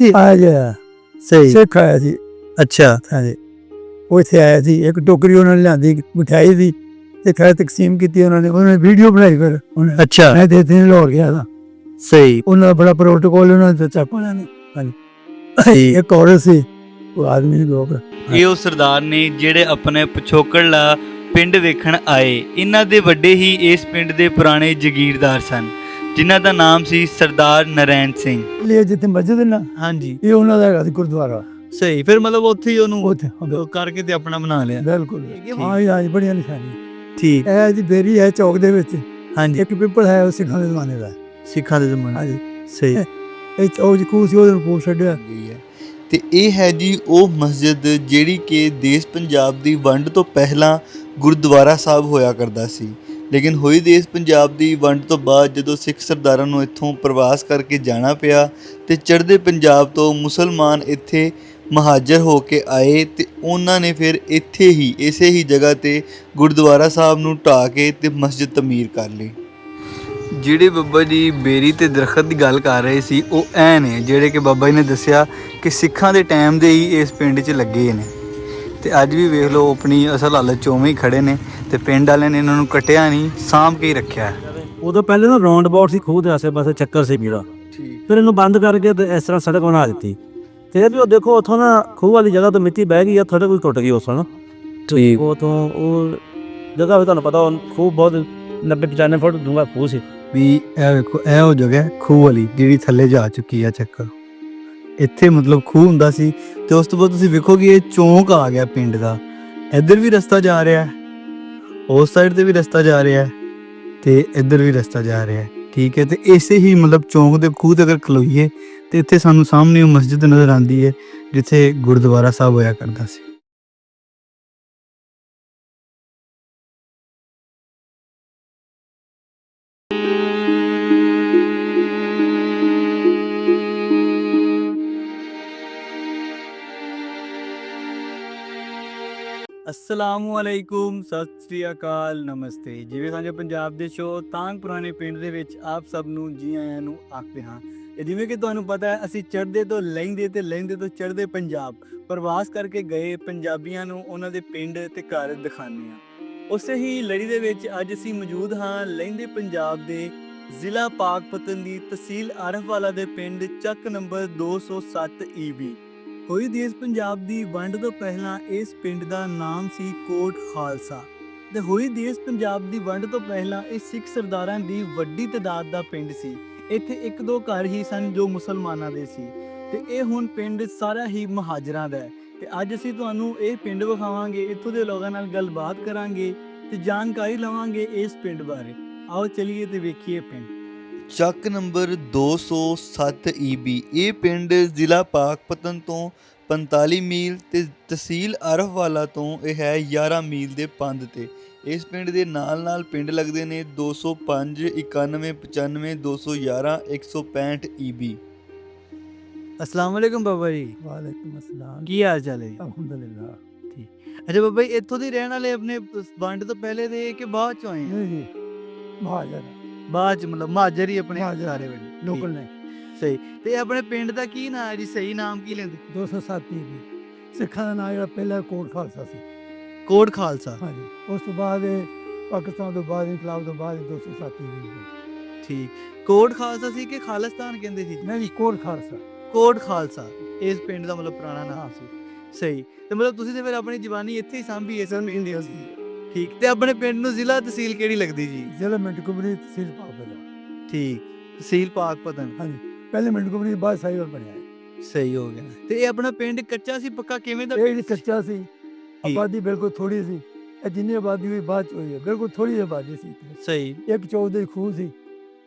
ਇੱਥੇ ਆਇਆ ਜਿਹਾ ਸਹੀ। ਸਿੱਖ ਆਇਆ ਸੀ। ਅੱਛਾ। ਹਾਂਜੀ ਉਹ ਇੱਥੇ ਆਇਆ ਸੀ। ਇੱਕ ਟੋਕਰੀ ਉਹਨਾਂ ਨੇ ਲਿਆਂਦੀ ਮਠਿਆਈ ਦੀ ਤੇ ਖੈਰ ਤਕਸੀਮ ਕੀਤੀ ਉਹਨਾਂ ਨੇ। ਉਹਨਾਂ ਨੇ ਵੀਡੀਓ ਬਣਾਈ ਫਿਰ ਉਹਨੇ। ਅੱਛਾ। ਮੈਂ ਦੇ ਦਿਨ ਲਾਹੌਰ ਗਿਆ ਤਾਂ ਸਹੀ। ਉਹਨਾਂ ਦਾ ਬੜਾ ਪ੍ਰੋਟੋਕੋਲ ਉਹਨਾਂ ਨੇ ਦਿੱਤਾ ਪਾਣਾ ਨੇ। ਹਾਂਜੀ ਇੱਕ ਔਰਤ ਸੀ। ਉਹ ਆਦਮੀ ਲੋਕ। ਇਹ ਉਹ ਸਰਦਾਰ ਨੇ ਜਿਹੜੇ ਆਪਣੇ ਪਿਛੋਕੜਲਾ ਪਿੰਡ ਵੇਖਣ ਆਏ। ਇਹਨਾਂ ਦੇ ਵੱਡੇ ਹੀ ਇਸ ਪਿੰਡ ਦੇ ਪੁਰਾਣੇ ਜਗੀਰਦਾਰ ਸਨ। ਜਿਨ੍ਹਾਂ ਦਾ ਨਾਮ ਸੀ ਸਰਦਾਰ ਨਰੈਣ ਸਿੰਘ। ਲਈ ਜਿੱਥੇ ਮਸਜਿਦ ਹੈ ਨਾ ਹਾਂਜੀ। ਇਹ ਉਹਨਾਂ ਦਾ ਹੈਗਾ ਸੀ ਗੁਰਦੁਆਰਾ। ਸਹੀ ਫਿਰ ਮਤਲਬ ਉੱਥੇ ਹੀ ਉਹਨੂੰ ਉੱਥੇ ਉਹ ਕਰਕੇ ਤੇ ਆਪਣਾ ਬਣਾ ਲਿਆ। ਬਿਲਕੁਲ। ਹਾਂ ਇਹ ਅੱਜ ਬੜੀਆਂ ਨਿਸ਼ਾਨੀ ਠੀਕ। ਇਹ ਜੀ ਬੇਰੀ ਹੈ ਚੌਕ ਦੇ ਵਿੱਚ। ਹਾਂਜੀ। ਇੱਕ ਪਿੱਪਲ ਹੈ ਉਹ ਸਿੱਖਾਂ ਦੇ ਜ਼ਮਾਨੇ ਦਾ। ਸਿੱਖਾਂ ਦੇ ਜ਼ਮਾਨੇ ਹਾਂਜੀ। ਸਹੀ। ਇਹ ਚੌਕ ਜੀ ਖੂਹ ਸੀ ਉਹਦੇ ਨੂੰ ਪੂਰ ਛੱਡਿਆ। ਗਈ ਹੈ। ਤੇ ਇਹ ਹੈ ਜੀ ਉਹ ਮਸਜਿਦ ਜਿਹੜੀ ਕਿ ਦੇਸ਼ ਪੰਜਾਬ ਦੀ ਵੰਡ ਤੋਂ ਪਹਿਲਾਂ ਗੁਰਦੁਆਰਾ ਸਾਹਿਬ ਹੋਇਆ ਕਰਦਾ ਸੀ। ਲੇਕਿਨ ਹੋਈ ਦੇਸ਼ ਪੰਜਾਬ ਦੀ ਵੰਡ ਤੋਂ ਬਾਅਦ ਜਦੋਂ ਸਿੱਖ ਸਰਦਾਰਾਂ ਨੂੰ ਇੱਥੋਂ ਪ੍ਰਵਾਸ ਕਰਕੇ ਜਾਣਾ ਪਿਆ ਤੇ ਚੜ੍ਹਦੇ ਪੰਜਾਬ ਤੋਂ ਮੁਸਲਮਾਨ ਇੱਥੇ ਮਹਾਜਰ ਹੋ ਕੇ ਆਏ ਤੇ ਉਹਨਾਂ ਨੇ ਫਿਰ ਇੱਥੇ ਹੀ, ਇਸੇ ਹੀ ਜਗ੍ਹਾ ਤੇ ਗੁਰਦੁਆਰਾ ਸਾਹਿਬ ਨੂੰ ਢਾਹ ਕੇ ਤੇ ਮਸਜਿਦ ਤਮੀਰ ਕਰ ਲਈ। ਜਿਹੜੇ ਬੱਬਾ ਜੀ ਬੇਰੀ ਤੇ ਦਰਖਤ ਦੀ ਗੱਲ ਕਰ ਰਹੇ ਸੀ, ਉਹ ਐ ਨੇ ਜਿਹੜੇ ਕਿ ਬਾਬਾ ਜੀ ਨੇ ਦੱਸਿਆ ਕਿ ਸਿੱਖਾਂ ਦੇ ਟਾਈਮ ਦੇ ਹੀ ਇਸ ਪਿੰਡ 'ਚ ਲੱਗੇ ਨੇ। ਤੇ ਅੱਜ ਵੀ ਵੇਖ ਲਓ ਆਪਣੀ ਅਸਲ ਹਾਲਤ 'ਚ ਉਵੇਂ ਹੀ ਖੜੇ ਨੇ ਤੇ ਪਿੰਡ ਵਾਲਿਆਂ ਨੇ ਇਹਨਾਂ ਨੂੰ ਕਟਿਆ ਨਹੀਂ ਸਾਂਭ ਕੇ ਹੀ ਰੱਖਿਆ ਉਦੋਂ ਪਹਿਲੇ ਨਾ ਰਾਉਂਡ ਅਬਾਊਟ ਸੀ ਖੂਹ ਦੇ ਆਸੇ ਪਾਸੇ ਚੱਕਰ ਸੀ ਮੇਰਾ। ਠੀਕ। ਫਿਰ ਇਹਨੂੰ ਬੰਦ ਕਰਕੇ ਤੇ ਇਸ ਤਰ੍ਹਾਂ ਸੜਕ ਬਣਾ ਦਿੱਤੀ। ਤੇ ਇਹ ਵੀ ਉਹ ਦੇਖੋ ਉੱਥੋਂ ਨਾ ਖੂਹ ਵਾਲੀ ਜਗ੍ਹਾ ਤੋਂ ਮਿੱਟੀ ਬਹਿ ਗਈ ਆ ਥੋੜਾ ਕੋਈ ਟੁੱਟ ਗਈ ਉਸ ਨਾਲ ਠੀਕ। ਉਹ ਤੋਂ ਉਹ ਜਗ੍ਹਾ ਵੀ ਤੁਹਾਨੂੰ ਪਤਾ ਉਹ ਖੂਹ ਬਹੁਤ 90 95 ਫੁੱਟ ਡੂੰਘਾ ਖੂਹ ਸੀ। ਵੀ ਇਹ ਵੇਖੋ ਇਹ ਉਹ ਜਗ੍ਹਾ ਹੈ ਖੂਹ ਵਾਲੀ ਜਿਹੜੀ ਥੱਲੇ ਜਾ ਚੁੱਕੀ ਆ ਚੱਕਰ। ਇੱਥੇ ਮਤਲਬ ਖੂਹ ਹੁੰਦਾ ਸੀ ਤੇ ਉਸ ਤੋਂ ਬਾਅਦ ਤੁਸੀਂ ਵੇਖੋਗੇ ਇਹ ਚੌਂਕ ਆ ਗਿਆ ਪਿੰਡ ਦਾ। ਇੱਧਰ ਵੀ ਰਸਤਾ ਜਾ ਰਿਹਾ ਹੈ। ਉਸ ਸਾਈਡ ਤੇ ਵੀ ਰਸਤਾ ਜਾ ਰਿਹਾ ਹੈ ਤੇ ਇੱਧਰ ਵੀ ਰਸਤਾ ਜਾ ਰਿਹਾ ਹੈ। ਠੀਕ ਹੈ, ਤੇ ਇਸੇ ਹੀ ਮਤਲਬ ਚੌਂਕ ਦੇ ਖੂਹ ਤੇ ਅਗਰ ਖਲੋਈਏ ਤੇ ਇੱਥੇ ਸਾਨੂੰ ਸਾਹਮਣੇ ਉਹ ਮਸਜਿਦ ਨਜ਼ਰ ਆਉਂਦੀ ਹੈ, ਜਿੱਥੇ ਗੁਰਦੁਆਰਾ ਸਾਹਿਬ ਹੋਇਆ ਕਰਦਾ ਸੀ। ਅਸਲਾਮੁ ਅਲੈਕੁਮ ਸਤਿ ਸ੍ਰੀ ਅਕਾਲ, ਨਮਸਤੇ। ਜਿਵੇਂ ਸਾਡੇ ਪੰਜਾਬ ਦੇ ਸ਼ੋ ਤਾਂਗ ਪੁਰਾਣੇ ਪਿੰਡ ਦੇ ਵਿੱਚ ਆਪ ਸਭ ਨੂੰ, ਜੀ ਆਇਆਂ ਨੂੰ ਆਖਦੇ ਹਾਂ। ਇਹ ਜਿਵੇਂ ਕਿ ਤੁਹਾਨੂੰ ਪਤਾ ਹੈ, ਅਸੀਂ ਚੜ੍ਹਦੇ ਤੋਂ ਲਹਿੰਦੇ ਤੇ ਲਹਿੰਦੇ ਤੋਂ ਚੜ੍ਹਦੇ ਪੰਜਾਬ। ਪ੍ਰਵਾਸ ਕਰਕੇ ਗਏ ਪੰਜਾਬੀਆਂ ਨੂੰ ਉਹਨਾਂ ਦੇ ਪਿੰਡ ਤੇ ਘਰ ਦਿਖਾਉਂਦੇ ਹਾਂ। ਉਸੇ ਹੀ ਲੜੀ ਦੇ ਵਿੱਚ ਅੱਜ ਅਸੀਂ ਮੌਜੂਦ ਹਾਂ ਲਹਿੰਦੇ ਪੰਜਾਬ ਦੇ ਜ਼ਿਲ੍ਹਾ ਪਾਕਪਤਨ ਦੀ ਤਹਿਸੀਲ ਆਰਫਵਾਲਾ ਦੇ ਪਿੰਡ ਚੱਕ ਨੰਬਰ 207 ਈਬੀ ਹੋਈ ਦੇਸ਼ ਪੰਜਾਬ ਦੀ ਵੰਡ ਤੋਂ ਪਹਿਲਾਂ ਇਸ ਪਿੰਡ ਦਾ ਨਾਮ ਸੀ ਕੋਟ ਖਾਲਸਾ ਤੇ ਹੋਈ ਦੇਸ਼ ਪੰਜਾਬ ਦੀ ਵੰਡ ਤੋਂ ਪਹਿਲਾਂ ਇਹ ਸਿੱਖ ਸਰਦਾਰਾਂ ਦੀ ਵੱਡੀ ਤਦਾਦ ਦਾ ਪਿੰਡ ਸੀ। ਇੱਥੇ ਇੱਕ ਦੋ ਘਰ ਹੀ ਸਨ ਜੋ ਮੁਸਲਮਾਨਾਂ ਦੇ ਸੀ ਤੇ ਇਹ ਹੁਣ ਪਿੰਡ ਸਾਰਾ ਹੀ ਮਹਾਜਰਾਂ ਦਾ ਹੈ। ਤੇ ਅੱਜ ਅਸੀਂ ਤੁਹਾਨੂੰ ਇਹ ਪਿੰਡ ਵਿਖਾਵਾਂਗੇ, ਇੱਥੋਂ ਦੇ ਲੋਕਾਂ ਨਾਲ ਗੱਲਬਾਤ ਕਰਾਂਗੇ ਤੇ ਜਾਣਕਾਰੀ ਲਵਾਂਗੇ ਇਸ ਪਿੰਡ ਬਾਰੇ। ਆਓ ਚਲਿਏ ਤੇ ਵੇਖੀਏ ਪਿੰਡ। ਚੱਕ ਨੰਬਰ 207 ਈਬੀ ਇਹ ਪਿੰਡ ਜ਼ਿਲ੍ਹਾ ਪਾਕਪਤਨ ਤੋਂ 45 ਮੀਲ ਤੇ ਤਹਿਸੀਲ ਅਰਫਵਾਲਾ ਤੋਂ ਇਹ ਹੈ 11 ਮੀਲ ਦੇ ਪੰਧ ਤੇ। ਇਸ ਪਿੰਡ ਦੇ ਨਾਲ ਨਾਲ ਪਿੰਡ ਲੱਗਦੇ ਨੇ 205 91 95 211 165 ਈਬੀ ਅਸਲਾਮ ਵਾਲੇਕੁਮ ਬਾਬਾ ਜੀ। ਵਾਲੇਕੁਮ ਅਸਲਾਮ। ਕੀ ਹਾਲ ਚਾਲ ਹੈ ਅਲਹਮਦੁਲਿਲਾ। ਅੱਛਾ ਬਾਬਾ ਜੀ ਇੱਥੋਂ ਦੇ ਰਹਿਣ ਵਾਲੇ ਆਪਣੇ ਵੰਡ ਤੋਂ ਪਹਿਲੇ ਦੇ ਕਿ ਬਾਅਦ ਚ ਆਏ ਜੀ ਮਹਾਜਰ ਬਾਅਦ ਚ ਮਤਲਬ ਮਾਜਰ ਹੀ ਆਪਣੇ ਸਾਰੇ ਵੇਲੇ ਲੋਕਲ ਨੇ। ਸਹੀ। ਤੇ ਆਪਣੇ ਪਿੰਡ ਦਾ ਕੀ ਨਾਮ ਹੈ ਜੀ ਸਹੀ ਨਾਮ ਕੀ ਲੈਂਦੇ? 207 ਵੀ ਸਿੱਖਾਂ ਦਾ ਨਾਂ ਜਿਹੜਾ ਪਹਿਲਾ ਕੋਟ ਖਾਲਸਾ ਸੀ। ਕੋਟ ਖਾਲਸਾ। ਹਾਂਜੀ। ਉਸ ਤੋਂ ਬਾਅਦ ਪਾਕਿਸਤਾਨ ਤੋਂ ਬਾਅਦ ਇਨਕਲਾਬ ਤੋਂ ਬਾਅਦ ਇਹ 207 ਵੀ ਠੀਕ। ਕੋਟ ਖਾਲਸਾ ਸੀ ਕਿ ਖਾਲਿਸਤਾਨ ਕਹਿੰਦੇ ਸੀ? ਨਹੀਂ ਜੀ ਕੋਟ ਖਾਲਸਾ। ਕੋਟ ਖਾਲਸਾ। ਇਸ ਪਿੰਡ ਦਾ ਮਤਲਬ ਪੁਰਾਣਾ ਨਾਮ ਸੀ। ਸਹੀ। ਤੇ ਮਤਲਬ ਤੁਸੀਂ ਤੇ ਫਿਰ ਆਪਣੀ ਜ਼ਬਾਨੀ ਇੱਥੇ ਹੀ ਸਾਂਭੀ ਇਸ ਨੂੰ ਹਿੰਦੀ ਸੀ। ਠੀਕ ਤੇ ਆਪਣੇ ਪਿੰਡ ਨੂੰ ਜ਼ਿਲ੍ਹਾ ਤਹਿਸੀਲ ਕਿਹੜੀ ਲੱਗਦੀ ਜੀ? ਜ਼ਿਲ੍ਹਾ ਮਿੰਟ ਕੁਮਰੀ ਤਹਿਸੀਲ ਪਾਪਲਾ ਠੀਕ ਤਹਿਸੀਲ ਪਾਕਪਤਨ ਹਾਂਜੀ ਪਹਿਲੇ ਮਿੰਟ ਕੁਮਰੀ ਬਾਅਦ ਸਾਈਵਰ ਬਣਿਆ ਹੈ। ਸਹੀ ਹੋ ਗਿਆ। ਤੇ ਇਹ ਆਪਣਾ ਪਿੰਡ ਕੱਚਾ ਸੀ ਪੱਕਾ ਕਿਵੇਂ ਦਾ? ਇਹ ਜਿਹੜੀ ਕੱਚਾ ਸੀ ਆਬਾਦੀ ਬਿਲਕੁਲ ਥੋੜੀ ਸੀ। ਇਹ ਜਿੰਨੀ ਆਬਾਦੀ ਹੋਈ ਬਾਅਦ ਚ ਹੋਈ ਹੈ। ਬਿਲਕੁਲ ਥੋੜੀ ਜਿਹੀ ਆਬਾਦੀ ਸੀ ਇੱਥੇ। ਸਹੀ। ਇੱਕ ਚੌਕ ਦੇ ਖੂਹ ਸੀ।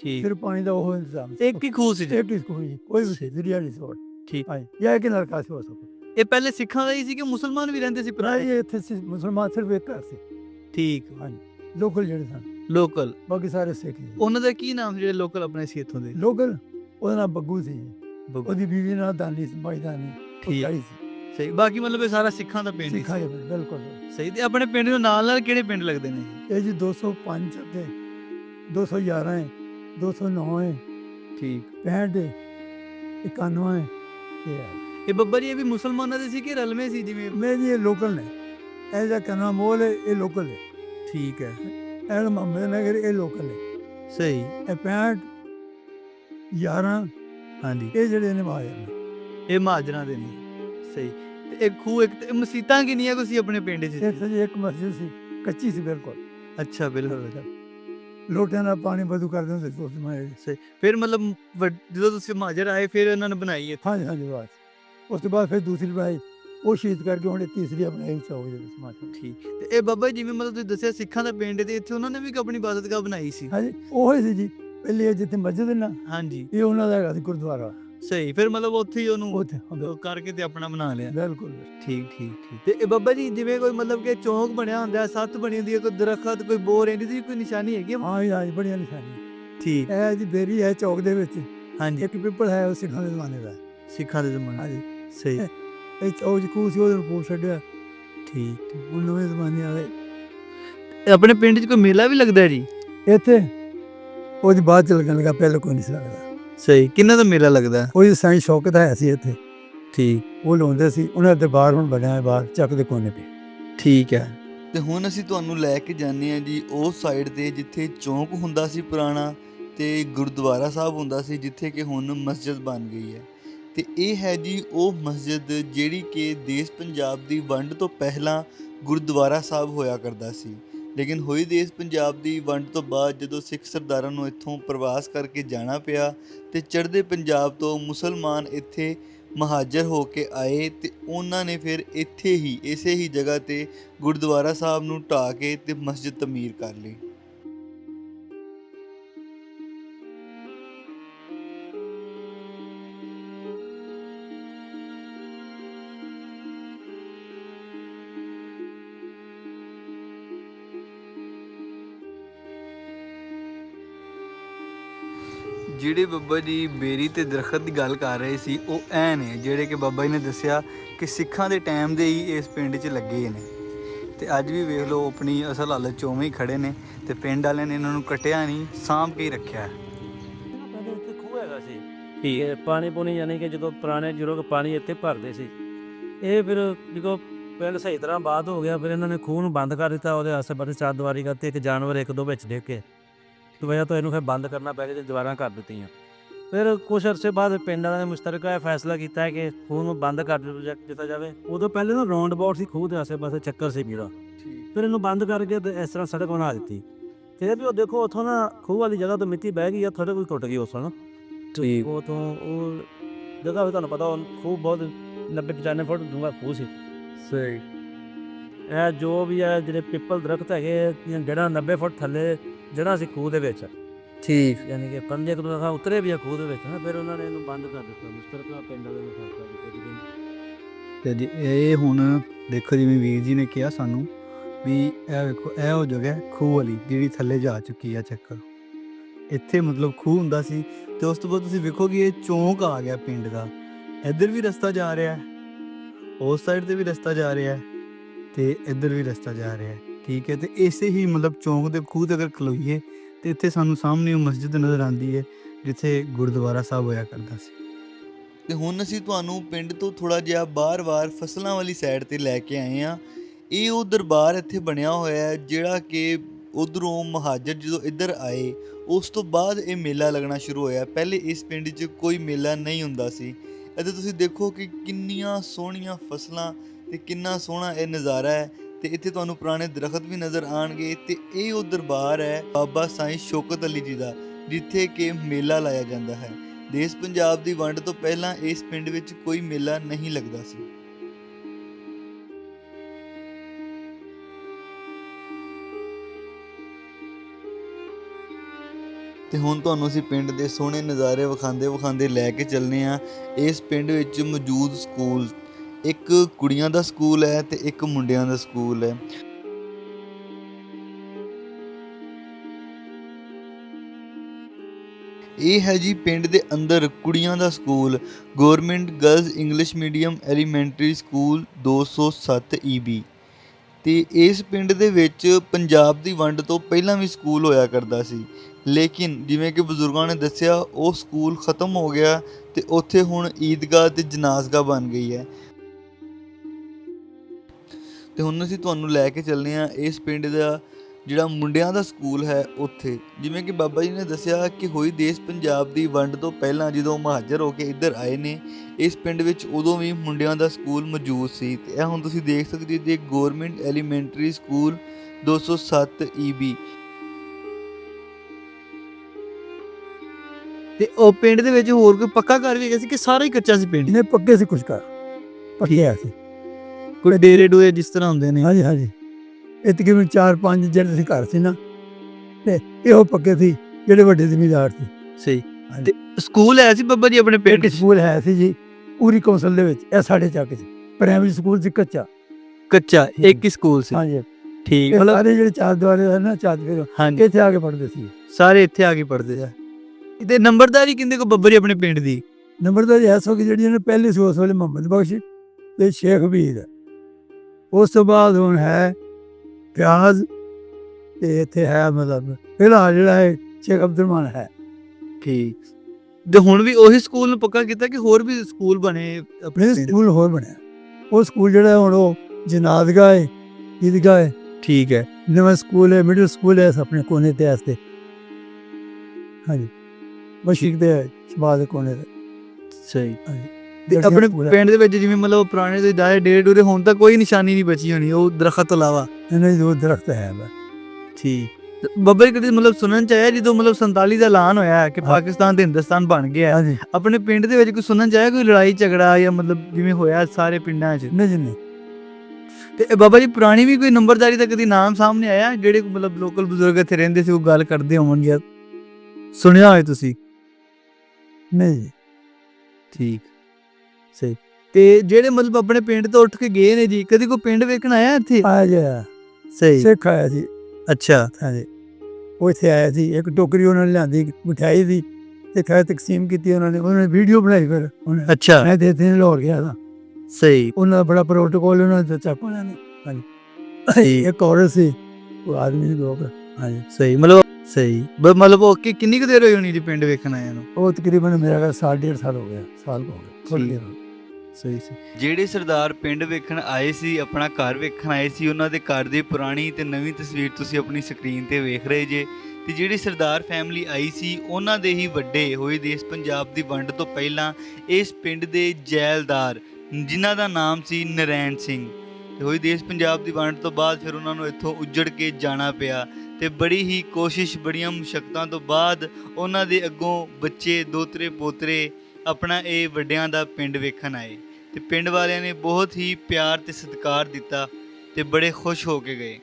ਠੀਕ। ਫਿਰ ਪਾਣੀ ਦਾ ਉਹ ਇੰਤਜ਼ਾਮ ਸੀ। ਇੱਕ ਹੀ ਖੂਹ ਸੀ ਜੀ। ਇੱਕ ਹੀ ਖੂਹ ਸੀ। ਕੋਈ ਵੀ ਸੀ ਜ਼ਰੀਆ ਨਹੀਂ ਸੋੜ ਠੀਕ। ਹਾਂਜੀ ਜਾਂ ਕਿ ਨਰਕਾ ਸੀ ਹੋ ਸਕਦਾ ਇਹ ਪਹਿਲੇ ਸਿੱਖਾਂ ਦਾ ਹੀ ਸੀ ਕਿ ਮੁਸਲਮਾਨ ਵੀ ਰਹਿੰਦੇ ਸੀ ਪਰ ਇਹ ਇੱਥੇ ਸੀ ਮੁਸਲਮਾਨ ਸਿਰਫ ਇੱਕ ਘਰ ਸੀ। ਠੀਕ ਹਾਂਜੀ। ਲੋਕਲ ਜਿਹੜੇ ਸਨ। ਲੋਕਲ ਬਾਕੀ ਸਾਰੇ ਸਿੱਖ ਸੀ। ਉਹਨਾਂ ਦਾ ਕੀ ਨਾਮ ਸੀ ਜਿਹੜੇ ਲੋਕਲ ਆਪਣੇ ਸੀ ਇੱਥੋਂ ਦੇ? ਲੋਕਲ ਉਹਦਾ ਨਾਮ ਬੱਗੂ ਸੀ ਬੱਗੂ। ਉਹਦੀ ਬੀਵੀ ਨਾਲ ਦਾਨੀ ਸੀ ਮਾਈ ਦਾਨੀ। ਠੀਕ। ਸੀ। ਸਹੀ। ਬਾਕੀ ਮਤਲਬ ਇਹ ਸਾਰਾ ਸਿੱਖਾਂ ਦਾ ਪਿੰਡ ਹੀ ਸਿੱਖਾਂ ਦੇ ਪਿੰਡ, ਬਿਲਕੁਲ। ਸਹੀ। ਤੇ ਆਪਣੇ ਪਿੰਡ ਦੇ ਨਾਲ ਨਾਲ ਕਿਹੜੇ ਪਿੰਡ ਲੱਗਦੇ ਨੇ? ਇਹ ਜੀ 205 ਅੱਗੇ 211 ਹੈ 209 ਹੈ ਠੀਕ। 65 ਹੈ 91 ਹੈ ਇਹ ਹੈ। ਇਹ ਬੱਬਾ ਜੀ ਇਹ ਵੀ ਮੁਸਲਮਾਨਾਂ ਦੇ ਸੀ ਕਿ ਰਲਵੇਂ ਸੀ ਜਿਵੇਂ? ਮੈਂ ਜੀ ਇਹ ਲੋਕਲ ਨੇ। ਇਹ ਜਿਹੜਾ ਕਰਨਾ ਮੋਲ ਹੈ ਇਹ ਲੋਕਲ ਹੈ। ਠੀਕ ਹੈ। ਇਹ ਮੁਹੰਮਦ ਨਗਰ ਇਹ ਲੋਕਲ ਹੈ। ਸਹੀ। ਇਹ 65 11 ਹਾਂਜੀ। ਇਹ ਜਿਹੜੇ ਨੇ ਮਾਰੇ ਨੇ। ਇਹ ਮਹਾਜਰਾਂ ਦੇ ਨੇ। ਸਹੀ। ਤੇ ਇੱਕ ਖੂਹ ਇੱਕ ਤੇ ਮਸੀਤਾਂ ਕਿੰਨੀਆਂ ਕੁ ਸੀ ਆਪਣੇ ਪਿੰਡ 'ਚ? ਇੱਥੇ ਜੀ ਇੱਕ ਮਸਜਿਦ ਸੀ ਕੱਚੀ ਸੀ ਬਿਲਕੁਲ। ਅੱਛਾ ਬਿਲਕੁਲ। ਲੋਟਿਆਂ ਨਾਲ ਪਾਣੀ ਬਦੂ ਕਰਦੇ ਹੁੰਦੇ ਸੀ ਉਸ ਮੈਂ ਸਹੀ। ਫਿਰ ਮਤਲਬ ਵੱਡ- ਜਦੋਂ ਤੁਸੀਂ ਮਹਾਜਰ ਆਏ ਫਿਰ ਇਹਨਾਂ ਨੇ ਬਣਾਈ ਹੈ ਹਾਂਜੀ ਹਾਂਜੀ ਬਾਤ ਉਸ ਤੋਂ ਬਾਅਦ ਫਿਰ ਦੂਸਰੀ ਬਣਾਈ ਉਹ ਸ਼ਹੀਦ ਕਰਕੇ ਹੁਣ ਇਹ ਤੀਸਰੀ ਬਣਾਈ ਚੌਕ ਦੇ ਵਿੱਚ ਮਾਸ਼ਾ ਠੀਕ। ਤੇ ਇਹ ਬਾਬਾ ਜੀ ਜਿਵੇਂ ਮਤਲਬ ਤੁਸੀਂ ਦੱਸਿਆ ਸਿੱਖਾਂ ਦਾ ਪਿੰਡ ਤੇ ਇੱਥੇ ਉਹਨਾਂ ਨੇ ਵੀ ਆਪਣੀ ਇਬਾਦਤਗਾਹ ਬਣਾਈ ਸੀ। ਹਾਂਜੀ ਉਹ ਹੀ ਸੀ ਜੀ। ਪਹਿਲੇ ਇਹ ਜਿੱਥੇ ਮਸਜਿਦ ਹੈ ਨਾ ਹਾਂਜੀ। ਇਹ ਉਹਨਾਂ ਦਾ ਹੈਗਾ ਸੀ ਗੁਰਦੁਆਰਾ। ਸਹੀ ਫਿਰ ਮਤਲਬ ਉੱਥੇ ਹੀ ਉਹਨੂੰ ਉੱਥੇ ਉਹ ਕਰਕੇ ਤੇ ਆਪਣਾ ਬਣਾ ਲਿਆ। ਬਿਲਕੁਲ। ਠੀਕ ਠੀਕ ਠੀਕ। ਤੇ ਇਹ ਬਾਬਾ ਜੀ ਜਿਵੇਂ ਕੋਈ ਮਤਲਬ ਕਿ ਚੌਂਕ ਬਣਿਆ ਹੁੰਦਾ ਹੈ, ਸੱਤ ਬਣੀ ਹੁੰਦੀ ਹੈ ਕੋਈ ਦਰਖਤ ਕੋਈ ਬੋਰ ਇਹਦੀ ਦੀ ਕੋਈ ਨਿਸ਼ਾਨੀ ਹੈਗੀ ਹੈ? ਹਾਂ ਜੀ, ਹਾਂ ਜੀ, ਬੜੀਆਂ ਨਿਸ਼ਾਨੀਆਂ। ਠੀਕ। ਇਹ ਜੀ ਬੇਰੀ ਹੈ ਚੌਕ ਦੇ ਵਿੱਚ। ਹਾਂਜੀ। ਇੱਕ ਪਿੱਪਲ ਹੈ ਉਹ ਸਿੱਖਾਂ ਦੇ ਜ਼ਮਾਨੇ ਦਾ। ਸਿੱਖਾਂ ਦੇ ਜ਼ਮਾਨੇ ਹਾਂਜੀ। ਸਹੀ। ਇਹ ਚੌਕ ਚ ਕੂਸ ਸੀ ਉਹਦੇ ਨੂੰ ਪੂਰ ਛੱਡਿਆ। ਠੀਕ ਉਹ ਨਵੇਂ ਜ਼ਮਾਨੇ ਵਾਲੇ। ਇਹ ਆਪਣੇ ਪਿੰਡ 'ਚ ਕੋਈ ਮੇਲਾ ਵੀ ਲੱਗਦਾ ਹੈ ਜੀ? ਇੱਥੇ? ਉਹਦੀ ਬਾਅਦ ਚ ਲੱਗਣ ਲੱਗਾ ਪਹਿਲਾਂ ਕੋਈ ਨਹੀਂ ਸੀ ਲੱਗਦਾ। ਸਹੀ ਕਿੰਨਾ ਦਾ ਮੇਲਾ ਲੱਗਦਾ? ਹੈ? ਉਹਦੀ ਸਾਈਂ ਸ਼ੌਕਤ ਹੈ ਸੀ ਇੱਥੇ। ਠੀਕ। ਉਹ ਲਾਉਂਦੇ ਸੀ ਉਹਨਾਂ ਦੇ ਬਾਹਰ ਹੁਣ ਬਣਿਆ ਹੈ ਬਾਹਰ ਚੱਕ ਦੇ ਕੋਨੇ ਤੇ। ਠੀਕ ਹੈ। ਤੇ ਹੁਣ ਅਸੀਂ ਤੁਹਾਨੂੰ ਲੈ ਕੇ ਜਾਂਦੇ ਹਾਂ ਜੀ ਉਸ ਸਾਈਡ ਤੇ ਜਿੱਥੇ ਚੌਂਕ ਹੁੰਦਾ ਸੀ ਪੁਰਾਣਾ ਤੇ ਗੁਰਦੁਆਰਾ ਸਾਹਿਬ ਹੁੰਦਾ ਸੀ ਜਿੱਥੇ ਕਿ ਹੁਣ ਮਸਜਿਦ ਬਣ ਗਈ ਹੈ। ਤੇ ਇਹ ਹੈ ਜੀ ਉਹ ਮਸਜਿਦ ਜਿਹੜੀ ਕਿ ਦੇਸ਼ ਪੰਜਾਬ ਦੀ ਵੰਡ ਤੋਂ ਪਹਿਲਾਂ ਗੁਰਦੁਆਰਾ ਸਾਹਿਬ ਹੋਇਆ ਕਰਦਾ ਸੀ। ਲੇਕਿਨ ਹੋਈ ਦੇਸ਼ ਪੰਜਾਬ ਦੀ ਵੰਡ ਤੋਂ ਬਾਅਦ ਜਦੋਂ ਸਿੱਖ ਸਰਦਾਰਾਂ ਨੂੰ ਇੱਥੋਂ ਪ੍ਰਵਾਸ ਕਰਕੇ ਜਾਣਾ ਪਿਆ ਤੇ ਚੜ੍ਹਦੇ ਪੰਜਾਬ ਤੋਂ ਮੁਸਲਮਾਨ ਇੱਥੇ ਮਹਾਜਰ ਹੋ ਕੇ ਆਏ ਤੇ ਉਹਨਾਂ ਨੇ ਫਿਰ ਇੱਥੇ ਹੀ, ਇਸੇ ਹੀ ਜਗ੍ਹਾ ਤੇ ਗੁਰਦੁਆਰਾ ਸਾਹਿਬ ਨੂੰ ਢਾਹ ਕੇ ਤੇ ਮਸਜਿਦ ਤਮੀਰ ਕਰ ਲਈ। ਜਿਹੜੇ ਬਾਬਾ ਜੀ ਬੇਰੀ ਤੇ ਦਰਖਤ ਦੀ ਗੱਲ ਕਰ ਰਹੇ ਸੀ, ਉਹ ਐ ਨੇ, ਜਿਹੜੇ ਕਿ ਬਾਬਾ ਜੀ ਨੇ ਦੱਸਿਆ ਕਿ ਸਿੱਖਾਂ ਦੇ ਟਾਈਮ ਦੇ ਹੀ ਇਸ ਪਿੰਡ 'ਚ ਲੱਗੇ ਨੇ। ਤੇ ਅੱਜ ਵੀ ਵੇਖ ਲਓ, ਆਪਣੀ ਅਸਲ ਹਾਲਤ 'ਚ ਉਵੇਂ ਹੀ ਖੜੇ ਨੇ ਤੇ ਪਿੰਡ ਵਾਲਿਆਂ ਨੇ ਇਹਨਾਂ ਨੂੰ ਕੱਟਿਆ ਨਹੀਂ ਸਾਂਭ ਕੇ ਹੀ ਰੱਖਿਆ। ਹੈ ਪਹਿਲੇ ਇੱਥੇ ਖੂਹ ਹੈਗਾ ਸੀ ਠੀਕ ਹੈ, ਪਾਣੀ ਪੂਣੀ ਯਾਨੀ ਕਿ ਜਦੋਂ ਪੁਰਾਣੇ ਜੁਰਗ ਪਾਣੀ ਇੱਥੇ ਭਰਦੇ ਸੀ। ਇਹ ਫਿਰ ਦੇਖੋ ਪਿੰਡ ਸਹੀ ਤਰ੍ਹਾਂ ਬਾਦ ਹੋ ਗਿਆ, ਫਿਰ ਇਹਨਾਂ ਨੇ ਖੂਹ ਨੂੰ ਬੰਦ ਕਰ ਦਿੱਤਾ, ਉਹਦੇ ਆਸੇ ਪਾਸੇ ਚਾਰ ਦੀਵਾਰੀ ਕਰਤੀ, ਇੱਕ ਜਾਨਵਰ, ਇੱਕ ਦੋ ਵਿੱਚ ਡਿੱਗ ਕੇ ਤੇ ਵਜ੍ਹਾ ਤੋਂ ਇਹਨੂੰ ਫਿਰ ਬੰਦ ਕਰਨਾ ਪੈ ਗਿਆ ਤੇ ਦੀਵਾਰਾਂ ਕਰ ਦਿੱਤੀਆਂ। ਫਿਰ ਕੁਝ ਅਰਸੇ ਬਾਅਦ ਪਿੰਡ ਵਾਲਿਆਂ ਨੇ ਮੁਸ਼ਤਰਕਾ ਇਹ ਫੈਸਲਾ ਕੀਤਾ ਹੈ ਕਿ ਖੂਹ ਨੂੰ ਬੰਦ ਕਰ ਦਿੱਤਾ ਜਾਵੇ। ਉਦੋਂ ਪਹਿਲੇ ਨਾ ਰਾਉਂਡ ਅਬਾਊਟ ਸੀ ਖੂਹ ਦੇ ਆਸੇ ਪਾਸੇ ਚੱਕਰ ਸੀ ਪੀੜਾ ਫਿਰ ਇਹਨੂੰ ਬੰਦ ਕਰਕੇ ਇਸ ਤਰ੍ਹਾਂ ਸੜਕ ਬਣਾ ਦਿੱਤੀ। ਤੇ ਇਹ ਵੀ ਉਹ ਦੇਖੋ ਉੱਥੋਂ ਨਾ ਖੂਹ ਵਾਲੀ ਜਗ੍ਹਾ ਤੋਂ ਮਿੱਟੀ ਬਹਿ ਗਈ ਆ ਥੋੜੇ ਕੋਈ ਟੁੱਟ ਗਈ ਉਸ ਨਾਲ ਠੀਕ। ਉਹ ਤੋਂ ਉਹ ਜਗ੍ਹਾ ਵੀ ਤੁਹਾਨੂੰ ਪਤਾ ਉਹ ਖੂਹ ਬਹੁਤ 90 95 ਫੁੱਟ ਡੂੰਘਾ ਖੂਹ ਸੀ। ਸਹੀ। ਇਹ ਜੋ ਵੀ ਹੈ ਜਿਹੜੇ ਪਿੱਪਲ ਦਰਖਤ ਹੈਗੇ ਜਿਹੜਾ 90 ਫੁੱਟ ਥੱਲੇ ਜਿਹੜਾ ਸੀ ਖੂਹ ਦੇ ਵਿੱਚ ਠੀਕ। ਯਾਨੀ ਕਿ ਪੰਜੇ ਕੁ ਦਫਾ ਉਤਰੇ ਵੀ ਆ ਖੂਹ ਦੇ ਵਿੱਚ ਨਾ ਫਿਰ ਉਹਨਾਂ ਨੇ ਇਹਨੂੰ ਬੰਦ ਕਰ ਦਿੱਤਾ। ਮੁਸਤਰਕਾ ਪਿੰਡ ਵਾਲੇ ਨੇ ਫੈਸਲਾ ਕੀਤਾ ਜੀ। ਤੇ ਜੀ ਇਹ ਹੁਣ ਦੇਖੋ ਜਿਵੇਂ ਵੀਰ ਜੀ ਨੇ ਕਿਹਾ ਸਾਨੂੰ ਵੀ ਇਹ ਵੇਖੋ ਇਹ ਉਹ ਜਗ੍ਹਾ ਹੈ ਖੂਹ ਵਾਲੀ ਜਿਹੜੀ ਥੱਲੇ ਜਾ ਚੁੱਕੀ ਆ ਚੱਕਰ। ਇੱਥੇ ਮਤਲਬ ਖੂਹ ਹੁੰਦਾ ਸੀ ਤੇ ਉਸ ਤੋਂ ਬਾਅਦ ਤੁਸੀਂ ਵੇਖੋਗੇ ਇਹ ਚੌਂਕ ਆ ਗਿਆ ਪਿੰਡ ਦਾ। ਇੱਧਰ ਵੀ ਰਸਤਾ ਜਾ ਰਿਹਾ ਹੈ ਉਸ ਸਾਈਡ ਤੇ ਵੀ ਰਸਤਾ ਜਾ ਰਿਹਾ ਹੈ ਤੇ ਇੱਧਰ ਵੀ ਰਸਤਾ ਜਾ ਰਿਹਾ ਹੈ। ਠੀਕ ਹੈ ਤੇ ਇਸੇ ਹੀ ਮਤਲਬ ਚੌਂਕ ਦੇ ਖੂਹ ਤੇ ਅਗਰ ਖਲੋਈਏ ਤੇ ਇੱਥੇ ਸਾਨੂੰ ਸਾਹਮਣੇ ਉਹ ਮਸਜਿਦ ਨਜ਼ਰ ਆਉਂਦੀ ਹੈ, ਜਿੱਥੇ ਗੁਰਦੁਆਰਾ ਸਾਹਿਬ ਹੋਇਆ ਕਰਦਾ ਸੀ। ਤੇ ਹੁਣ ਅਸੀਂ ਤੁਹਾਨੂੰ ਪਿੰਡ ਤੋਂ ਥੋੜਾ ਜਿਹਾ ਬਾਹਰ-ਬਾਹਰ ਫਸਲਾਂ ਵਾਲੀ ਸਾਈਡ ਤੇ ਲੈ ਕੇ ਆਏ ਆ ਇਹ ਉਹ ਦਰਬਾਰ ਇੱਥੇ ਬਣਿਆ ਹੋਇਆ ਹੈ, ਜਿਹੜਾ ਕਿ ਉਧਰੋਂ ਮਹਾਜਰ ਜਦੋਂ ਇੱਧਰ ਆਏ, ਉਸ ਤੋਂ ਬਾਅਦ ਇਹ ਮੇਲਾ ਲੱਗਣਾ ਸ਼ੁਰੂ ਹੋਇਆ। ਪਹਿਲੇ ਇਸ ਪਿੰਡ 'ਚ ਕੋਈ ਮੇਲਾ ਨਹੀਂ ਹੁੰਦਾ ਸੀ। ਅਤੇ ਤੁਸੀਂ ਦੇਖੋ ਕਿ ਕਿੰਨੀਆਂ ਸੋਹਣੀਆਂ ਫਸਲਾਂ ਤੇ ਕਿੰਨਾ ਸੋਹਣਾ ਇਹ ਨਜ਼ਾਰਾ ਹੈ। ਤੇ ਇੱਥੇ ਤੁਹਾਨੂੰ ਪੁਰਾਣੇ ਦਰਖਤ ਵੀ ਨਜ਼ਰ ਆਣਗੇ ਤੇ ਇਹ ਉਹ ਦਰਬਾਰ ਹੈ ਬਾਬਾ ਸਾਈਂ ਸ਼ੌਕਤ ਅਲੀ ਜੀ ਦਾ, ਜਿੱਥੇ ਕਿ ਮੇਲਾ ਲਾਇਆ ਜਾਂਦਾ ਹੈ। ਦੇਸ਼ ਪੰਜਾਬ ਦੀ ਵੰਡ ਤੋਂ ਪਹਿਲਾਂ ਇਸ ਪਿੰਡ ਵਿੱਚ ਕੋਈ ਮੇਲਾ ਨਹੀਂ ਲੱਗਦਾ ਸੀ। ਤੇ ਹੁਣ ਤੁਹਾਨੂੰ ਅਸੀਂ ਪਿੰਡ ਦੇ ਸੋਹਣੇ ਨਜ਼ਾਰੇ ਵਿਖਾਉਂਦੇ ਵਿਖਾਉਂਦੇ ਲੈ ਕੇ ਚੱਲਨੇ ਆ ਇਸ ਪਿੰਡ ਵਿੱਚ ਮੌਜੂਦ ਸਕੂਲ ਇੱਕ ਕੁੜੀਆਂ ਦਾ ਸਕੂਲ ਹੈ ਤੇ ਇੱਕ ਮੁੰਡਿਆਂ ਦਾ ਸਕੂਲ ਹੈ। ਇਹ ਹੈ ਜੀ ਪਿੰਡ ਦੇ ਅੰਦਰ ਕੁੜੀਆਂ ਦਾ school, government girls English medium elementary school 207 EB ਤੇ ਇਸ ਪਿੰਡ ਦੇ ਵਿੱਚ ਪੰਜਾਬ ਦੀ ਵੰਡ ਤੋਂ ਪਹਿਲਾਂ ਵੀ ਸਕੂਲ ਹੋਇਆ ਕਰਦਾ ਸੀ। ਲੇਕਿਨ ਜਿਵੇਂ ਕਿ ਬਜ਼ੁਰਗਾਂ ਨੇ ਦੱਸਿਆ, ਉਹ ਸਕੂਲ ਖਤਮ ਹੋ ਗਿਆ ਤੇ ਉੱਥੇ ਹੁਣ ਈਦਗਾਹ ਤੇ ਜਨਾਜ਼ਗਾਹ ਬਣ ਗਈ ਹੈ। ਤੇ ਹੁਣ ਅਸੀਂ ਤੁਹਾਨੂੰ ਲੈ ਕੇ ਚੱਲਦੇ ਹਾਂ ਇਸ ਪਿੰਡ ਦਾ ਜਿਹੜਾ ਮੁੰਡਿਆਂ ਦਾ ਸਕੂਲ ਹੈ ਉੱਥੇ। ਜਿਵੇਂ ਕਿ ਬਾਬਾ ਜੀ ਨੇ ਦੱਸਿਆ ਕਿ ਹੋਈ ਦੇਸ਼ ਪੰਜਾਬ ਦੀ ਵੰਡ ਤੋਂ ਪਹਿਲਾਂ ਜਦੋਂ ਮਹਾਜਰ ਹੋ ਕੇ ਇੱਧਰ ਆਏ ਨੇ ਇਸ ਪਿੰਡ ਵਿੱਚ ਉਦੋਂ ਵੀ ਮੁੰਡਿਆਂ ਦਾ ਸਕੂਲ ਮੌਜੂਦ ਸੀ। ਤੇ ਇਹ ਹੁਣ ਤੁਸੀਂ ਦੇਖ ਸਕਦੇ ਜੀ ਗਵਰਨਮੈਂਟ ਐਲੀਮੈਂਟਰੀ ਸਕੂਲ 207 ਈਬੀ ਤੇ ਉਹ ਪਿੰਡ ਦੇ ਵਿੱਚ ਹੋਰ ਕੋਈ ਪੱਕਾ ਘਰ ਵੀ ਹੈਗਾ ਸੀ ਕਿ ਸਾਰਾ ਹੀ ਕੱਚਾ ਸੀ ਪਿੰਡ? ਇਹਨੇ ਪੱਕੇ ਸੀ ਕੁਛ ਕਰ ਪੱਕੇ ਆ ਸੀ। ਕੋਈ ਡੇਰੇ ਡੂਏ ਜਿਸ ਤਰ੍ਹਾਂ ਹੁੰਦੇ ਨੇ। ਹਾਂਜੀ ਹਾਂਜੀ। ਇਹ ਤਕਰੀਬਨ 4-5 ਜਿਹੜੇ ਸੀ ਘਰ ਸੀ ਨਾ ਤੇ ਇਹੋ ਪੱਕੇ ਸੀ ਜਿਹੜੇ ਵੱਡੇ ਜ਼ਿਮੀਂਦਾਰ ਸੀ। ਸਹੀ। ਤੇ ਸਕੂਲ ਹੈ ਸੀ ਬੱਬਾ ਜੀ ਆਪਣੇ ਪਿੰਡ? ਸਕੂਲ ਹੈ ਸੀ ਜੀ ਪੂਰੀ ਕੌਂਸਲ ਦੇ ਵਿੱਚ ਇਹ ਸਾਡੇ ਚੱਕ ਸੀ ਪ੍ਰਾਇਮਰੀ ਸਕੂਲ ਸੀ ਕੱਚਾ। ਕੱਚਾ ਇੱਕ ਹੀ ਸਕੂਲ ਸੀ। ਹਾਂਜੀ। ਠੀਕ। ਮਤਲਬ ਸਾਰੇ ਜਿਹੜੇ ਚਾਰ ਦੁਆਰੇ ਹਨ ਨਾ ਚਾਰ ਫਿਰ ਇੱਥੇ ਆ ਕੇ ਪੜ੍ਹਦੇ ਸੀ। ਸਾਰੇ ਇੱਥੇ ਆ ਕੇ ਪੜਦੇ ਆ। ਤੇ ਨੰਬਰਦਾਰੀ ਕਿੰਦੇ ਕੋ ਬੱਬਰ ਜੀ ਆਪਣੇ ਪਿੰਡ ਦੀ? ਨੰਬਰਦਾਰ ਐਸੋ ਕਿ ਜਿਹੜੀ ਨੇ ਪਹਿਲੀ ਸੀ ਉਸ ਵੇਲੇ ਮੁਹੰਮਦ ਬਖਸ਼ ਤੇ ਸ਼ੇਖ ਬੀਰ ਉਸ ਤੋਂ ਬਾਅਦ ਹੁਣ ਹੈ ਪਿਆਜ਼ ਤੇ ਇੱਥੇ ਹੈ ਮਤਲਬ ਫਿਲਹਾਲ ਜਿਹੜਾ ਹੈ ਸ਼ੇਖ ਅਬਦੁਰਮਾਨ ਹੈ। ਠੀਕ। ਤੇ ਹੁਣ ਵੀ ਉਹੀ ਸਕੂਲ ਨੂੰ ਪੱਕਾ ਕੀਤਾ ਕਿ ਹੋਰ ਵੀ ਸਕੂਲ ਬਣੇ ਆਪਣੇ? ਸਕੂਲ ਹੋਰ ਬਣਿਆ। ਉਹ ਸਕੂਲ ਜਿਹੜਾ ਹੁਣ ਉਹ ਜਨਾਦਗਾਹ ਹੈ ਈਦਗਾਹ ਹੈ। ਠੀਕ ਹੈ। ਨਵਾਂ ਸਕੂਲ ਹੈ ਮਿਡਲ ਸਕੂਲ ਹੈ ਆਪਣੇ ਕੋਨੇ ਤੇ ਆਸਤੇ ਹਾਂਜੀ। ਮਸ਼ੀਕ ਦੇ ਦੇ ਕੋਨੇ ਤੇ। ਸਹੀ। ਹਾਂਜੀ। ਤੇ ਆਪਣੇ। ਪਿੰਡ ਦੇ ਵਿੱਚ ਜਿਵੇਂ ਮਤਲਬ ਪੁਰਾਣੇ ਦੇ ਦਾਇਰੇ ਡੇਰੇ ਡੂਰੇ ਹੁਣ ਤਾਂ ਕੋਈ ਨਿਸ਼ਾਨੀ ਨਹੀਂ ਬਚੀ ਹੋਣੀ ਉਹ ਦਰਖਤ ਤੋਂ ਇਲਾਵਾ। ਇਹਨਾਂ ਦੀ ਦੋ ਦਰਖਤ ਹੈ ਬਸ। ਠੀਕ। ਬੱਬਾ ਕਦੇ ਮਤਲਬ ਸੁਣਨ ਚ ਆਇਆ ਜਦੋਂ ਮਤਲਬ 47 ਦਾ ਐਲਾਨ ਹੋਇਆ ਕਿ। ਪਾਕਿਸਤਾਨ ਤੇ ਹਿੰਦੁਸਤਾਨ ਬਣ ਗਿਆ ਆਪਣੇ ਪਿੰਡ ਦੇ ਵਿੱਚ ਕੋਈ ਸੁਣਨ ਚ ਆਇਆ ਕੋਈ ਲੜਾਈ ਝਗੜਾ ਜਾਂ ਮਤਲਬ ਜਿਵੇਂ ਹੋਇਆ ਸਾਰੇ ਪਿੰਡਾਂ 'ਚ? ਨਹੀਂ ਨਹੀਂ। ਤੇ ਬਾਬਾ ਜੀ ਪੁਰਾਣੀ ਵੀ ਕੋਈ ਨੰਬਰਦਾਰੀ ਦਾ ਕਦੀ ਨਾਮ ਸਾਹਮਣੇ ਆਇਆ? ਜਿਹੜੇ ਮਤਲਬ ਲੋਕਲ ਬਜ਼ੁਰਗ ਇੱਥੇ ਰਹਿੰਦੇ ਸੀ ਉਹ ਗੱਲ ਕਰਦੇ ਹੋਣਗੇ। ਸੁਣਿਆ ਹੋਏ ਤੁਸੀਂ? ਨਹੀਂ ਠੀਕ। ਸਹੀ। ਤੇ ਜਿਹੜੇ ਮਤਲਬ ਆਪਣੇ ਪਿੰਡ ਤੋਂ ਉੱਠ ਕੇ ਗਏ ਨੇ ਜੀ ਕਦੀ ਕੋਈ ਪਿੰਡ ਵੇਖਣ ਆਇਆ ਇੱਥੇ? ਆਇਆ ਜਿਹਾ ਸਹੀ। ਸਿੱਖ ਆਇਆ ਸੀ। ਅੱਛਾ। ਹਾਂਜੀ। ਉਹ ਇੱਥੇ ਆਇਆ ਸੀ ਇੱਕ ਟੋਕਰੀ ਉਹਨਾਂ ਨੇ ਲਿਆਂਦੀ ਮਠਿਆਈ ਦੀ ਤੇ ਖੈਰ ਤਕਸੀਮ ਕੀਤੀ ਉਹਨਾਂ ਨੇ ਉਹਨਾਂ ਨੇ ਵੀਡੀਓ ਬਣਾਈ ਫਿਰ ਉਹਨੇ। ਅੱਛਾ। ਮੈਂ ਤੇ ਇੱਥੇ ਲਾਹੌਰ ਗਿਆ ਤਾਂ ਸਹੀ। ਉਹਨਾਂ ਦਾ ਬੜਾ ਪ੍ਰੋਟੋਕੋਲ ਉਹਨਾਂ ਨੇ ਦੱਸਿਆ ਉਹਨਾਂ ਨੇ। ਹਾਂਜੀ। ਇੱਕ ਔਰਤ ਸੀ ਉਹ ਆਦਮੀ ਸੀ ਲੋਕ ਹਾਂਜੀ। ਸਹੀ ਮਤਲਬ ਸਹੀ। ਮਤਲਬ ਉਹ ਕਿੰਨੀ ਕੁ ਦੇਰ ਹੋਈ ਹੋਣੀ ਜੀ ਪਿੰਡ ਵੇਖਣ ਆਇਆ ਨੂੰ? ਉਹ ਤਕਰੀਬਨ ਮੇਰਾ ਸਾਲ ਡੇਢ ਸਾਲ ਹੋ ਗਿਆ ਸਾਲ ਹੋ ਗਿਆ ਸਹੀ ਸੀ ਜਿਹੜੇ ਸਰਦਾਰ ਪਿੰਡ ਵੇਖਣ ਆਏ ਸੀ, ਆਪਣਾ ਘਰ ਵੇਖਣ ਆਏ ਸੀ, ਉਹਨਾਂ ਦੇ ਘਰ ਦੀ ਪੁਰਾਣੀ ਤੇ ਨਵੀਂ ਤਸਵੀਰ ਤੁਸੀਂ ਆਪਣੀ ਸਕਰੀਨ ਤੇ ਵੇਖ ਰਹੇ ਜੇ। ਤੇ ਜਿਹੜੀ ਸਰਦਾਰ ਫੈਮਿਲੀ ਆਈ ਸੀ, ਉਹਨਾਂ ਦੇ ਹੀ ਵੱਡੇ ਹੋਏ ਦੇਸ਼ ਪੰਜਾਬ ਦੀ ਵੰਡ ਤੋਂ ਪਹਿਲਾਂ ਇਸ ਪਿੰਡ ਦੇ ਜੈਲਦਾਰ, ਜਿਨ੍ਹਾਂ ਦਾ ਨਾਮ ਸੀ ਨਰੈਣ ਸਿੰਘ। ਤੇ ਹੋਈ ਦੇਸ਼ ਪੰਜਾਬ ਦੀ ਵੰਡ ਤੋਂ ਬਾਅਦ ਫਿਰ ਉਹਨਾਂ ਨੂੰ ਇੱਥੋਂ ਉੱਜੜ ਕੇ ਜਾਣਾ ਪਿਆ। ਤੇ ਬੜੀ ਹੀ ਕੋਸ਼ਿਸ਼, ਬੜੀਆਂ ਮੁਸ਼ਕਲਾਂ ਤੋਂ ਬਾਅਦ ਉਹਨਾਂ ਦੇ ਅੱਗੋਂ ਬੱਚੇ ਦੋਤਰੇ ਪੋਤਰੇ ਆਪਣਾ ਇਹ ਵੱਡਿਆਂ ਦਾ ਪਿੰਡ ਵੇਖਣ ਆਏ ਤੇ ਪਿੰਡ ਵਾਲਿਆਂ ਨੇ ਬਹੁਤ ਹੀ ਪਿਆਰ ਤੇ ਸਤਿਕਾਰ ਦਿੱਤਾ ਤੇ ਬੜੇ ਖੁਸ਼ ਹੋ ਕੇ ਗਏ।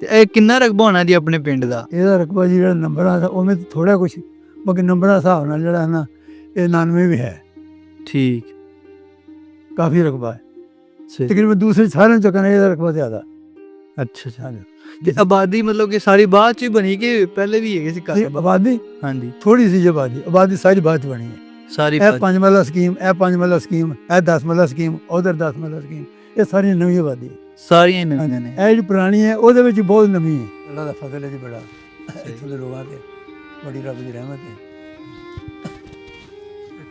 ਤੇ ਇਹ ਕਿੰਨਾ ਰਕਬਾ ਹੋਣਾ ਜੀ ਆਪਣੇ ਪਿੰਡ ਦਾ? ਇਹਦਾ ਰਕਬਾ ਜੀ ਜਿਹੜਾ ਨੰਬਰਾਂ ਦਾ ਉਹ ਵਿੱਚ ਥੋੜਾ ਕੁਝ ਬਾਕੀ ਨੰਬਰਾਂ ਦੇ ਹਿਸਾਬ ਨਾਲ ਜਿਹੜਾ ਹੈ ਨਾ ਇਹ 99 ਵੀ ਹੈ। ਠੀਕ। ਕਾਫੀ ਰਕਬਾ ਹੈ। ਸਹੀ। ਤਕਰੀਬਨ ਦੂਸਰੇ ਸਾਰਿਆਂ ਚ ਕਹਿੰਦੇ ਇਹਦਾ ਰਕਬਾ ਜ਼ਿਆਦਾ। ਅੱਛਾ ਅੱਛਾ। ਤੇ ਆਬਾਦੀ ਮਤਲਬ ਕਿ ਸਾਰੀ ਬਾਅਦ ਚ ਹੀ ਬਣੀ ਕਿ ਪਹਿਲੇ ਵੀ ਹੈਗੇ ਸੀ ਘਰ? ਆਬਾਦੀ ਹਾਂਜੀ। ਥੋੜੀ ਸੀ ਜੀ ਆਬਾਦੀ ਆਬਾਦੀ ਸਾਰੀ ਬਾਅਦ ਚ ਬਣੀ ਹੈ। ਸਾਰੀ ਇਹ ਪੰਜ ਮਰਲਾ ਸਕੀਮ ਇਹ ਪੰਜ ਮਰਲਾ ਸਕੀਮ ਇਹ 10 ਮਰਲਾ ਸਕੀਮ ਉਧਰ 10 ਮਰਲਾ ਸਕੀਮ ਇਹ ਸਾਰੀ ਨਵੀਂ ਆਬਾਦੀ ਸਾਰੀਆਂ ਹੀ ਨਵੀਆਂ ਨੇ। ਇਹ ਜਿਹੜੀ ਪੁਰਾਣੀ ਹੈ ਉਹਦੇ ਵਿੱਚ ਬਹੁਤ ਨਵੀਂ ਹੈ। ਅੱਲਾ ਦਾ ਫਜ਼ਲ ਹੈ ਜੀ ਬੜਾ। ਇੱਥੋਂ ਦੇ ਲੋਕਾਂ ਤੇ ਬੜੀ ਰੱਬ ਦੀ ਰਹਿਮਤ ਹੈ।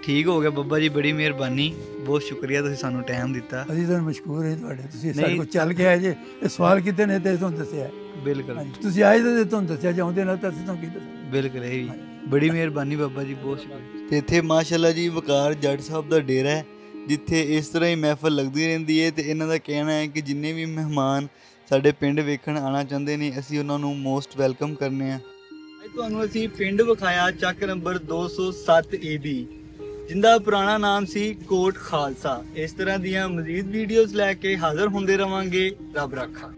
ਠੀਕ ਹੋ ਗਿਆ ਬੱਬਾ ਜੀ ਬੜੀ ਮਿਹਰਬਾਨੀ। ਬਹੁਤ ਸ਼ੁਕਰੀਆ ਤੁਸੀਂ ਸਾਨੂੰ ਟਾਈਮ ਦਿੱਤਾ। ਅਸੀਂ ਤੁਹਾਨੂੰ ਮਸ਼ਕੂਰ ਹਾਂ ਤੁਹਾਡੇ ਤੁਸੀਂ ਸਾਡੇ। ਕੋਲ ਚੱਲ ਕੇ ਆਏ ਜੇ। ਇਹ ਸਵਾਲ ਕੀਤੇ ਨੇ ਤੇ ਤੁਹਾਨੂੰ ਦੱਸਿਆ। ਬਿਲਕੁਲ। ਤੁਸੀਂ ਆਏ ਤਾਂ ਤੁਹਾਨੂੰ ਦੱਸਿਆ ਚਾਹੁੰਦੇ ਨਾ ਤਾਂ ਅਸੀਂ ਤੁਹਾਨੂੰ ਕੀ ਦੱਸਾਂ ਬਿਲਕੁਲ ਇਹ ਵੀ। ਬੜੀ ਮਿਹਰਬਾਨੀ ਬਾਬਾ ਜੀ ਬਹੁਤ ਸ਼ੁਕਰੀਆ। ਤੇ ਇੱਥੇ ਮਾਸ਼ਾਅੱਲਾ ਜੀ ਵਕਾਰ ਜੱਟ ਸਾਹਿਬ ਦਾ ਡੇਰਾ ਹੈ ਜਿੱਥੇ ਇਸ ਤਰ੍ਹਾਂ ਹੀ ਮਹਿਫਲ ਲੱਗਦੀ ਰਹਿੰਦੀ ਹੈ ਤੇ ਇਹਨਾਂ ਦਾ ਕਹਿਣਾ ਹੈ ਕਿ ਜਿੰਨੇ ਵੀ ਮਹਿਮਾਨ ਸਾਡੇ ਪਿੰਡ ਵੇਖਣ ਆਣਾ ਚਾਹੁੰਦੇ ਨੇ ਅਸੀਂ ਉਹਨਾਂ ਨੂੰ ਮੋਸਟ ਵੈਲਕਮ ਕਰਨੇ ਆ। ਅੱਜ ਤੁਹਾਨੂੰ ਅਸੀਂ ਪਿੰਡ ਵਿਖਾਇਆ ਚੱਕ ਨੰਬਰ 207 ਈਬੀ ਜਿੰਦਾ ਪੁਰਾਣਾ ਨਾਮ ਸੀ ਕੋਟ ਖਾਲਸਾ। ਇਸ ਤਰ੍ਹਾਂ ਦੀਆਂ ਮਜ਼ੀਦ ਵੀਡੀਓਜ਼ ਲੈ ਕੇ ਹਾਜ਼ਰ ਹੁੰਦੇ ਰਵਾਂਗੇ ਰੱਬ ਰੱਖਾ।